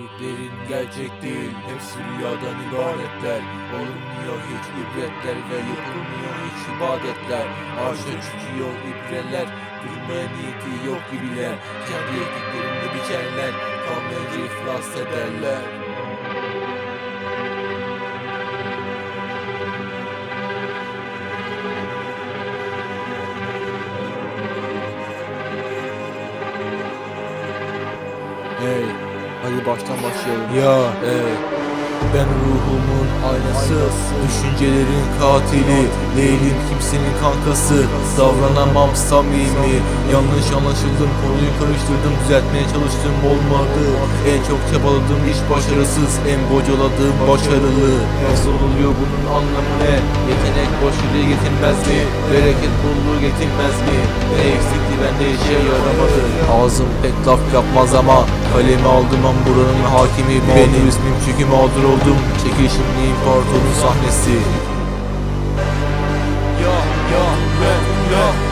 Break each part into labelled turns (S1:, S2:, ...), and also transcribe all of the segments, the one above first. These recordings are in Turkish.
S1: Gördüklerin gerçek değil. Hepsi rüyadan ibaretler. Olunmuyor hiç ibretler Ve yapılmıyor hiç ibadetler. Arşa çıkıyor ibreler Durmaya niyeti yok gibiler Kendi ektiklerini biçerler Kalmayınca iflas ederler.
S2: Hey, hadi baştan başlayalım.
S1: Ya evet ben ruhumun aynası Düşüncelerin katili Değilim kimsenin kankası Davranamam samimi. Yanlış anlaşıldım konuyu karıştırdım Düzeltmeye çalıştım olmadı En çok çabaladığım iş başarısız En bocaladığım başarılı. Nasıl oluyor bunun anlamı ne? Yetenek yere getirmez mi? Bereket bolluğu getirmez mi? Ne eksikti bende işe yaramadı. Ağzım pek laf yapmaz ama Kalemi aldım an buranın hakimi. Benim ismim çünkü mağdur oldum Çekişimli imparatorun sahnesi. Ya ya ya ya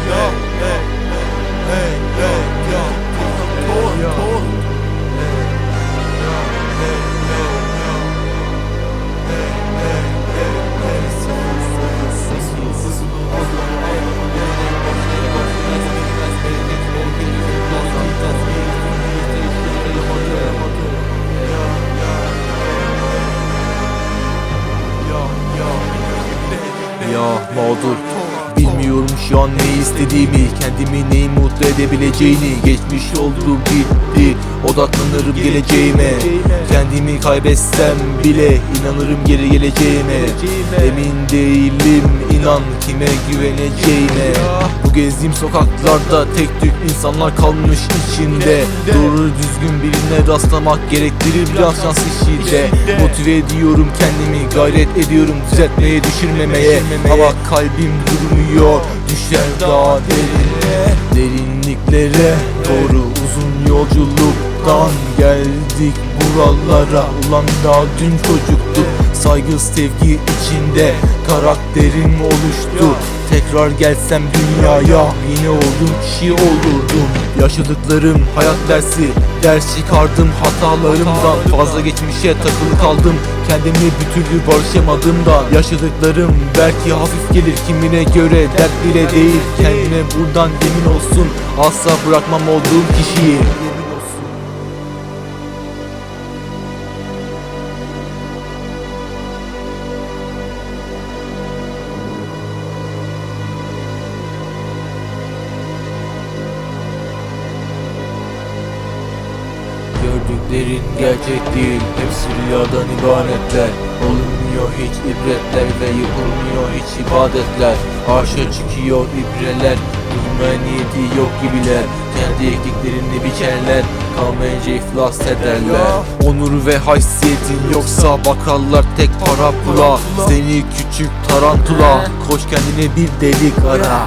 S1: Ya mağdur. Bilmiyorum şu an ne istediğimi Kendimi neyi mutlu edebileceğini. Geçmiş oldu gitti. Odaklanırım geleceğime. Kendimi kaybetsem bile inanırım geri geleceğime. Emin değilim inan kime güveneceğime Bu gezdiğim sokaklarda tek tük insanlar kalmış içinde. Doğru düzgün birine rastlamak gerektirir biraz şans işiyle Motive ediyorum kendimi gayret ediyorum düzeltmeye düşürmemeye. Ama kalbim durmuyor düşer daha derine. Derinliklere doğru uzun yolculuktan geldik buralara. Ulan daha dün çocuktuk saygı sevgi içinde karakterim oluştu. Tekrar gelsem dünyaya yine olduğum kişi olurdum. Yaşadıklarım hayat dersi Ders çıkardım hatalarımdan. Fazla geçmişe takılı kaldım Kendimi bir türlü barışamadığımdan Yaşadıklarım belki hafif gelir kimine göre Dert bile değil. Kendine buradan yemin olsun Asla bırakmam olduğum kişiyi Gördüklerin gerçek değil Hepsi rüyadan ibaretler Olunmuyor hiç ibretler Ve yapılmıyor hiç ibadetler. Arşa çıkıyor ibreler Durmaya niyeti yok gibiler. Kendi ektiklerini biçerler Kalmayınca iflas ederler. Onur ve haysiyetin yoksa Bakarlar tek para pula Seni küçük tarantula Koş kendine bir delik ara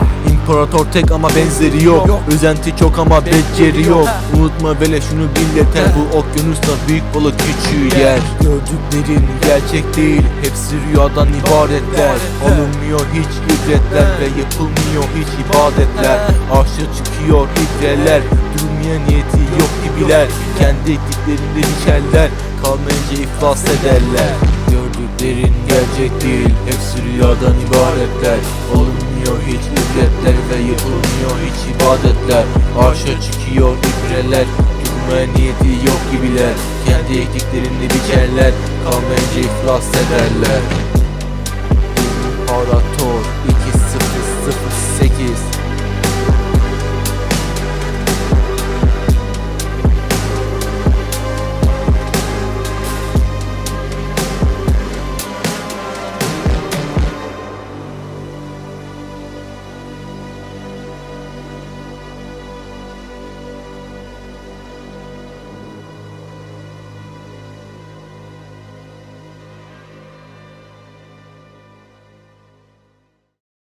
S1: İmparator tek ama benzeri yok. Özenti çok ama beceri yok. Unutma vele şunu bil yeter. Bu okyanusta büyük balık küçüğü yer. Gördüklerin gerçek değil. Hepsi rüyadan ibaretler. Alınmıyor hiç ibretler Ve yapılmıyor hiç ibadetler. Arşa çıkıyor ibreler Durmaya niyeti yok gibiler. Kendi ektiklerinde biçerler Kalmayınca iflas ederler. Gördüklerin gerçek değil. Hepsi rüyadan ibaretler. Olunmuyor hiç ibretler Ve yapılmıyor hiç ibadetler. Arşa çıkıyor ibreler Durmaya niyeti yok gibiler. Kendi ektiklerini biçerler Kalmayınca iflas ederler. İmparator 2008